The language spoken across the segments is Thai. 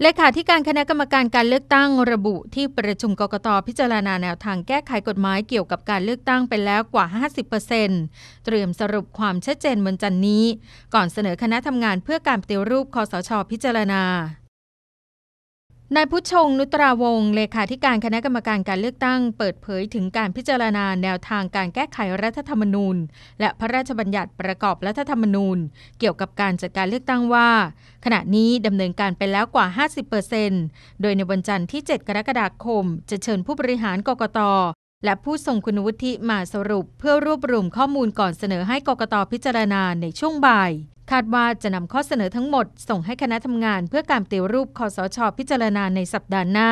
เลขาธิการคณะกรรมการการเลือกตั้งระบุที่ประชุมกกตพิจารณาแนวทางแก้ไขกฎหมายเกี่ยวกับการเลือกตั้งไปแล้วกว่า 50%เตรียมสรุปความชัดเจนวันจันนี้ ก่อนเสนอคณะทำงานเพื่อการปฏิรูปคอสชพิจารณา นายพุชงนุตราวงศ์เลขาธิการคณะกรรมการการเลือกตั้ง เปิดเผยถึงการพิจารณาแนวทางการแก้ไขรัฐธรรมนูญ และพระราชบัญญัติประกอบรัฐธรรมนูญ เกี่ยวกับการจัดการเลือกตั้งว่า ขณะนี้ดำเนินการไปแล้วกว่า 50%โดยในวันจันทร์ที่ 7 กรกฎาคม จะเชิญผู้บริหารกกตและผู้ทรงคุณวุฒิมาสรุป เพื่อรวบรวมข้อมูลก่อนเสนอให้กกตพิจารณาในช่วงบ่าย คาดว่าจะนำข้อเสนอทั้งหมด ส่งให้คณะทำงานเพื่อการปฏิรูปคอสชพิจารณาในสัปดาห์หน้า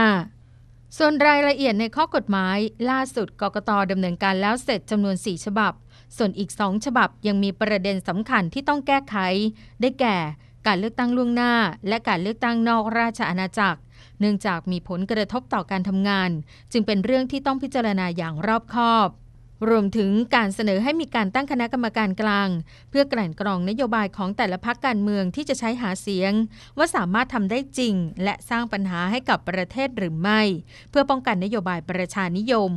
ส่วนรายละเอียดในข้อกฎหมาย ล่าสุดกกตดำเนินการแล้วเสร็จจำนวน 4 ฉบับ ส่วนอีก 2 ฉบับยังมีประเด็นสำคัญที่ต้องแก้ไข ได้แก่ การเลือกตั้งล่วงหน้า และการเลือกตั้งนอกราชอาณาจักร เนื่องจากมีผลกระทบต่อการทำงาน จึงเป็นเรื่องที่ต้องพิจารณาอย่างรอบคอบ รวมถึงการเสนอให้มีการตั้งคณะกรรมการกลาง เพื่อกลั่นกรองนโยบายของแต่ละพักการเมืองที่จะใช้หาเสียง ว่าสามารถทำได้จริง และสร้างปัญหาให้กับประเทศหรือไม่ เพื่อป้องกันนโยบายประชานิยม